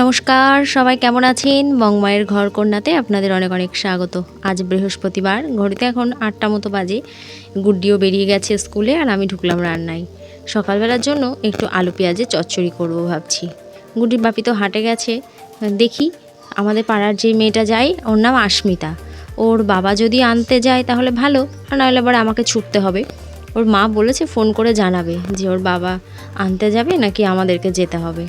নমস্কার, সবাই কেমন আছেন? বংমায়ের ঘর কন্যাতে আপনাদের অনেক অনেক স্বাগত। আজ বৃহস্পতিবার, ঘড়িতে এখন আটটা মতো বাজে। গুড্ডিও বেরিয়ে গেছে স্কুলে আর আমি ঢুকলাম রান্নায়। সকালবেলার জন্য একটু আলু পেঁয়াজে চচ্চড়ি করব ভাবছি। গুড্ডির বাপি তো হাটে গেছে। দেখি, আমাদের পাড়ার যে মেয়েটা যায়, ওর নাম আস্মিতা। ওর বাবা যদি আনতে যায় তাহলে ভালো, আর নাহলে আবার আমাকে ছুটতে হবে। ওর মা বলেছে ফোন করে জানাবে যে ওর বাবা আনতে যাবে নাকি আমাদেরকে যেতে হবে।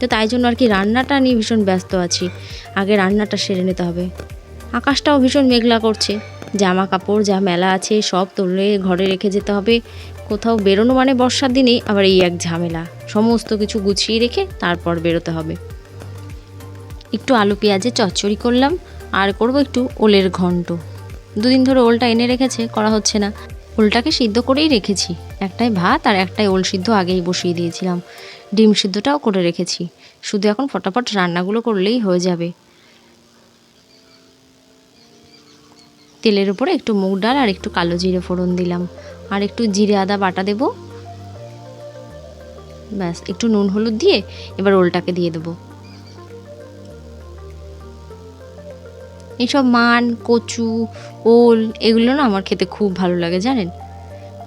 তো তাই জন্য আর কি রান্নাটা নিয়ে ভীষণ ব্যস্ত আছি। আগে রান্নাটা সেরে নিতে হবে। আকাশটাও ভীষণ মেঘলা করছে। জামা কাপড় যা মেলা আছে সব তুলে ঘরে রেখে যেতে হবে। কোথাও বেরোনো মানে বর্ষার দিনে আবার এই এক ঝামেলা। সমস্ত কিছু গুছিয়ে রেখে তারপর বেরোতে হবে। একটু আলু পেঁয়াজে চচ্চড়ি করলাম। আর করব একটু ওলের ঘন্ট। দুদিন ধরে ওলটা এনে রেখেছে, করা হচ্ছে না। ওলটাকে সিদ্ধ করেই রেখেছি। একটাই ভাত আর একটাই ওল সিদ্ধ আগেই বসিয়ে দিয়েছিলাম। ডিম সিদ্ধটাও করে রেখেছি। শুধু এখন ফটাফট রান্নাগুলো করলেই হয়ে যাবে। তেলের উপরে একটু মুগ ডাল আর একটু কালো জিরে ফোড়ন দিলাম। আর একটু জিরে আদা বাটা দেব। ব্যাস, একটু নুন হলুদ দিয়ে এবার ওলটাকে দিয়ে দেবো। এইসব মান, কচু, ওল, এগুলো না আমার খেতে খুব ভালো লাগে, জানেন?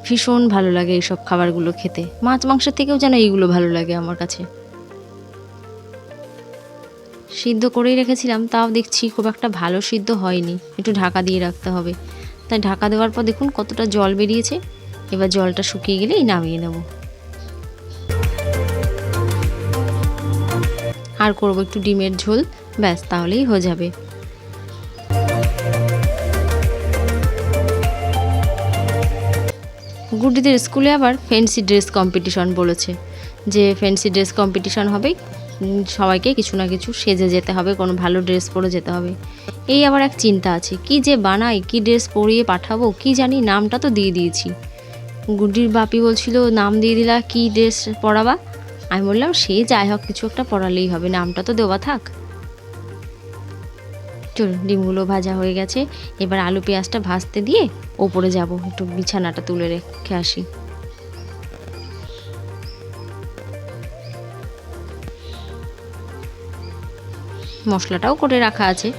ভীষণ ভালো লাগে এইসব খাবারগুলো খেতে। মাছ মাংসের থেকেও যেন এইগুলো ভালো লাগে আমার কাছে। সিদ্ধ করেই রেখেছিলাম, তাও দেখছি খুব একটা ভালো সিদ্ধ হয়নি। একটু ঢাকা দিয়ে রাখতে হবে। তাই ঢাকা দেওয়ার পর দেখুন কতটা জল বেরিয়েছে। এবার জলটা শুকিয়ে গেলেই নামিয়ে নেব। আর করব একটু ডিমের ঝোল, ব্যাস তাহলেই হয়ে যাবে। গুড্ডিদের স্কুলে আবার ফ্যান্সি ড্রেস কম্পিটিশন বলেছে। যে ফ্যান্সি ড্রেস কম্পিটিশন হবে সবাইকে কিছু না কিছু সেজে যেতে হবে, কোনো ভালো ড্রেস পরে যেতে হবে। এই আবার এক চিন্তা আছে, কি যে বানাই, কি ড্রেস পরিয়ে পাঠাবো, কি জানি নামটা তো দিয়ে দিয়েছি। গুড্ডির বাপি বলছিল, নাম দিয়ে দিলা, কি ড্রেস পরাবা? আমি বললাম, সে যাই হোক, কিছু একটা পড়ালেই হবে, নামটা তো দেওয়া থাক। চলুন, ডিমগুলো ভাজা হয়ে গেছে। এবার আলু পেঁয়াজটা ভাজতে দিয়ে ওপরে যাব। একটু বিছানাটা তুলে রেখে আসি। মশলাটাও করে রাখা আছে।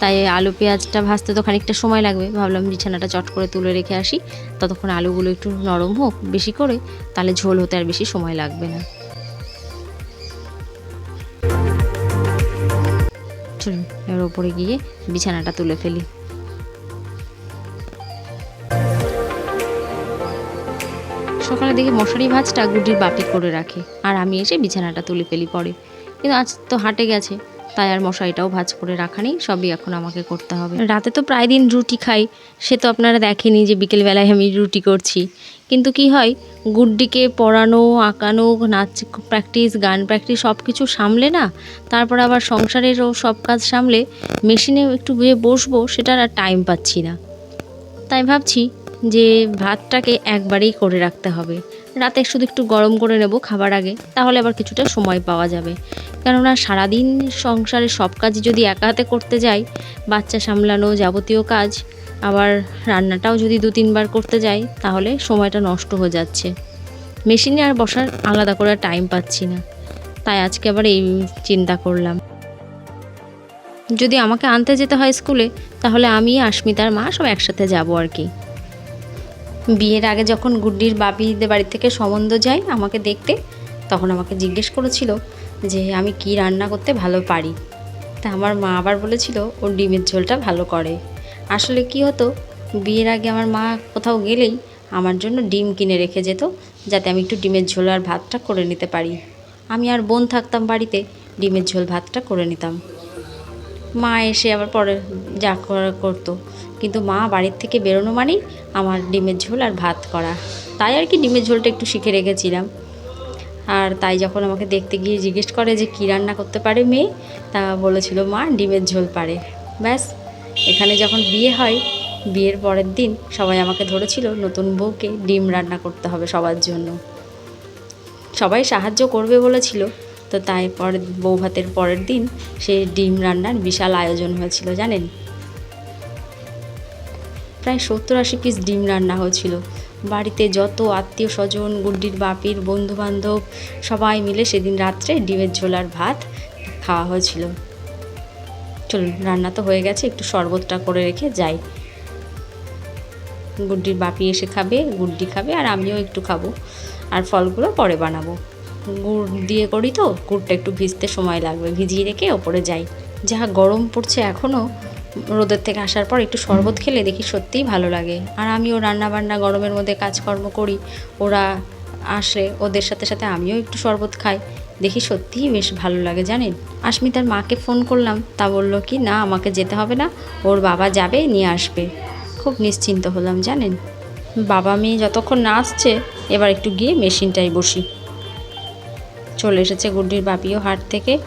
তাই আলু পেঁয়াজটা ভাজতে তো খানিকটা সময় লাগবে। ভাবলাম বিছানাটা চট করে তুলে রেখে আসি। ততক্ষণ আলুগুলো একটু নরম হোক বেশি করে, তাহলে ঝোল হতে আর বেশি সময় লাগবে না। চলুন এবার ওপরে গিয়ে বিছানাটা তুলে ফেলি। সকালে দেখি মশারি ভাজটা গুডির বাপি করে রাখে, আর আমি এসে বিছানাটা তুলে ফেলি পরে। কিন্তু আজ তো হাটে গেছে তাই আর মশারিটাও ভাজ করে রাখা নেই, সবই এখন আমাকে করতে হবে। রাতে তো প্রায় দিন রুটি খাই, সে তো আপনারা দেখেনি যে বিকেলবেলায় আমি রুটি করছি। কিন্তু কি হয়, গুড্ডিকে পড়ানো, আঁকানো, নাচ প্র্যাকটিস, গান প্র্যাকটিস সব কিছু সামলে না, তারপর আবার সংসারেরও সব কাজ সামলে মেশিনে একটু গিয়ে বসবো, সেটার আর টাইম পাচ্ছি না। তাই ভাবছি যে ভাতটাকে একবারেই করে রাখতে হবে। রাতে শুধু একটু গরম করে নেব খাবার আগে, তাহলে আবার কিছুটা সময় পাওয়া যাবে। কেননা সারাদিন সংসারে সব কাজই যদি একা হাতে করতে যাই, বাচ্চা সামলানো যাবতীয় কাজ, আবার রান্নাটাও যদি দু তিনবার করতে যাই, তাহলে সময়টা নষ্ট হয়ে যাচ্ছে। মেশিনে আর বসার আলাদা করে টাইম পাচ্ছি না। তাই আজকে আবার এই চিন্তা করলাম। যদি আমাকে আনতে যেতে হয় স্কুলে, তাহলে আমি আস্মিতার মা সব একসাথে যাব আর কি। বিয়ের আগে যখন গুড্ডির বাপিদের বাড়ি থেকে সম্বন্ধ যায় আমাকে দেখতে, তখন আমাকে জিজ্ঞেস করেছিল যে আমি কি রান্না করতে ভালো পারি। তা আমার মা আবার বলেছিল, ও ডিমের ঝোলটা ভালো করে। আসলে কি হতো, বিয়ের আগে আমার মা কোথাও গেলেই আমার জন্য ডিম কিনে রেখে যেত, যাতে আমি একটু ডিমের ঝোল আর ভাতটা করে নিতে পারি। আমি আর বোন থাকতাম বাড়িতে, ডিমের ঝোল ভাতটা করে নিতাম। মা এসে আবার পরে যা করতো। কিন্তু মা বাড়ির থেকে বেরোনো মানেই আমার ডিমের ঝোল আর ভাত করা। তাই আর কি ডিমের ঝোলটা একটু শিখে রেখেছিলাম। আর তাই যখন আমাকে দেখতে গিয়ে জিজ্ঞেস করে যে কী রান্না করতে পারে মেয়ে, তা বলেছিল, মা, ডিমের ঝোল পারে। ব্যাস, এখানে যখন বিয়ে হয়, বিয়ের পরের দিন সবাই আমাকে ধরেছিল, নতুন বউকে ডিম রান্না করতে হবে সবার জন্য। সবাই সাহায্য করবে বলেছিল, তো তাই পরের বউ ভাতের পরের দিন সে ডিম রান্নার বিশাল আয়োজন হয়েছিল, জানেন? প্রায় সত্তর আশি পিস ডিম রান্না হয়েছিল। বাড়িতে যত আত্মীয় স্বজন, গুড্ডির বাপির বন্ধু বান্ধব সবাই মিলে সেদিন রাত্রে ডিমের ঝোলার ভাত খাওয়া হয়েছিল। চলুন, রান্না তো হয়ে গেছে, একটু শরবতটা করে রেখে যাই। গুড্ডির বাপি এসে খাবে, গুড্ডি খাবে, আর আমিও একটু খাব, আর ফলগুলো পরে বানাবো। গুড় দিয়ে করি তো, গুড়টা একটু ভিজতে সময় লাগবে, ভিজিয়ে রেখে ওপরে যাই। যা গরম পড়ছে এখনও রোদের থেকে আসার পর একটু শরবত খেলে দেখি সত্যিই ভালো লাগে। আর আমিও রান্না বান্না গরমের মধ্যে কাজকর্ম করি, ওরা আসে, ওদের সাথে সাথে আমিও একটু শরবত খাই, দেখি সত্যিই বেশ ভালো লাগে, জানেন? আশমিতার মাকে ফোন করলাম, তা বলল কি, না, আমাকে যেতে হবে না, ওর বাবা যাবে, নিয়ে আসবে। খুব নিশ্চিন্ত হলাম, জানেন? বাবা মেয়ে যতক্ষণ না আসছে, এবার একটু গিয়ে মেশিনটাই বসি। চলে এসেছে গুড্ডির বাপিও হাট থেকে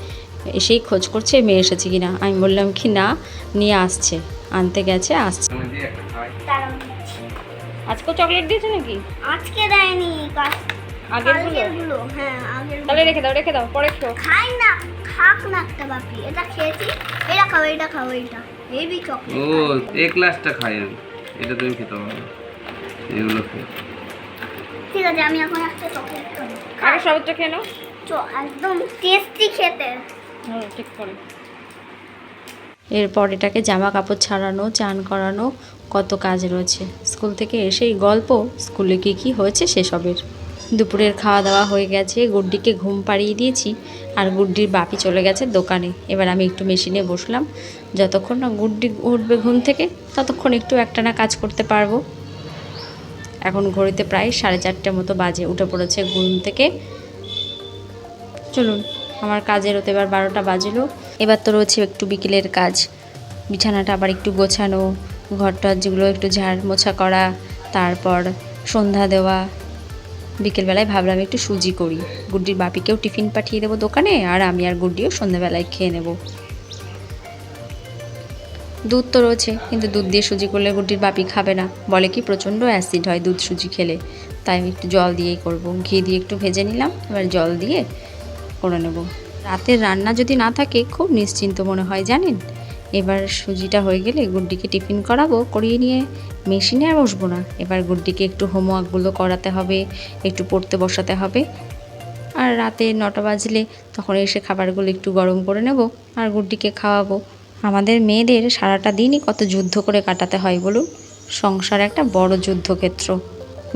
এসেই খোঁজ করছে মেয়ে এসেছে কিনা। আমি বললাম কি না নিয়ে আসছে। আনতে গেছে আসছে। আজকেও চকলেট দিয়েছে নাকি? আজকে দেয়নি আগেরগুলো? হ্যাঁ তাহলে রেখে দাও রেখে দাও পরে খেও। খাই না খাক না একটা বাপি। এটা খেয়েছি এটা খাও এটা খাও এটা হেভি ও চকলেট এক গ্লাসটা খাই আমি। এটা তুমি খেতে পারো এগুলো খেয়ে। ঠিক আছে আমি এখন একটা চকলেট খাব। আগে খেয়ে নাও। চ- একদম টেস্টি খেতে। করে। এরপর এটাকে জামা কাপড় ছাড়ানো, চান করানো কত কাজ রয়েছে। স্কুল থেকে এসেই গল্প, স্কুলে কী কী হয়েছে সেসবের। দুপুরের খাওয়া দাওয়া হয়ে গেছে, গুড্ডিকে ঘুম পাড়িয়ে দিয়েছি আর গুড্ডির বাপি চলে গেছে দোকানে। এবার আমি একটু মেশিনে বসলাম। যতক্ষণ না গুড্ডি উঠবে ঘুম থেকে, ততক্ষণ একটু একটানা কাজ করতে পারব। এখন ঘড়িতে প্রায় সাড়ে চারটে মতো বাজে, উঠে পড়েছে ঘুম থেকে। চলুন। আমার কাজের হতে এবার বারোটা বাজলো। এবার তো রয়েছে একটু বিকেলের কাজ। বিছানাটা আবার একটু গোছানো, ঘরটা যেগুলো একটু ঝাড় মোছা করা, তারপর সন্ধ্যা দেওয়া। বিকেলবেলায় ভাবলাম একটু সুজি করি। গুড্ডির বাপিকেও টিফিন পাঠিয়ে দেবো দোকানে আর আমি আর গুড্ডিও সন্ধ্যাবেলায় খেয়ে নেব। দুধ তো রয়েছে, কিন্তু দুধ দিয়ে সুজি করলে গুড্ডির বাপি খাবে না। বলে কি প্রচণ্ড অ্যাসিড হয় দুধ সুজি খেলে। তাই আমি একটু জল দিয়েই করব। ঘি দিয়ে একটু ভেজে নিলাম, এবার জল দিয়ে করে নেব। রাতের রান্না যদি না থাকে, খুব নিশ্চিন্ত মনে হয়, জানেন? এবার সুজিটা হয়ে গেলে গুড্ডিকে টিফিন করাবো, করিয়ে নিয়ে মেশিনে আর বসবো না। এবার গুড্ডিকে একটু হোমওয়ার্কগুলো করাতে হবে, একটু পড়তে বসাতে হবে। আর রাতে নটা বাজলে তখন এসে খাবারগুলো একটু গরম করে নেব আর গুড্ডিকে খাওয়াবো। আমাদের মেয়েদের সারাটা দিনই কত যুদ্ধ করে কাটাতে হয়, বলুন? সংসার একটা বড় যুদ্ধক্ষেত্র।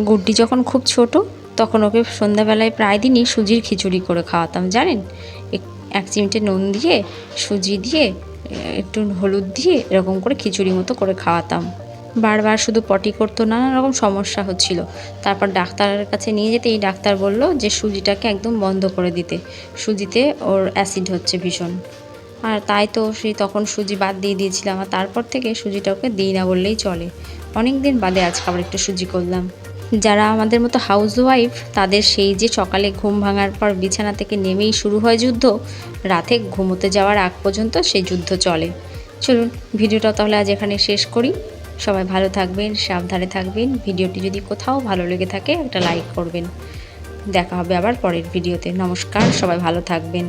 গুড্ডি যখন খুব ছোট তখন ওকে সন্ধ্যাবেলায় প্রায় দিনই সুজির খিচুড়ি করে খাওয়াতাম, জানেন? এক- চিমটে নুন দিয়ে, সুজি দিয়ে, একটু হলুদ দিয়ে এরকম করে খিচুড়ি মতো করে খাওয়াতাম। বারবার শুধু পটি করতো, নানা রকম সমস্যা হচ্ছিল। তারপর ডাক্তারের কাছে নিয়ে যেতে এই ডাক্তার বলল যে সুজিটাকে একদম বন্ধ করে দিতে। সুজিতে ওর অ্যাসিড হচ্ছে ভীষণ। আর তাই তো সেই তখন সুজি বাদ দিয়ে দিয়েছিলাম আর তারপর থেকে সুজিটা ওকে দিই না বললেই চলে। অনেক দিন বাদে আজকে আবার একটু সুজি করলাম। যারা আমাদের মতো হাউস ওয়াইফ তাদের সেই যে সকালে ঘুম ভাঙার পর বিছানা থেকে নেমেই শুরু হয় যুদ্ধ, রাতে ঘুমোতে যাওয়ার আগ পর্যন্ত সেই যুদ্ধ চলে। চলুন, ভিডিওটা তাহলে আজ এখানে শেষ করি। সবাই ভালো থাকবেন, সাবধানে থাকবেন। ভিডিওটি যদি কোথাও ভালো লেগে থাকে, একটা লাইক করবেন। দেখা হবে আবার পরের ভিডিওতে। নমস্কার, সবাই ভালো থাকবেন।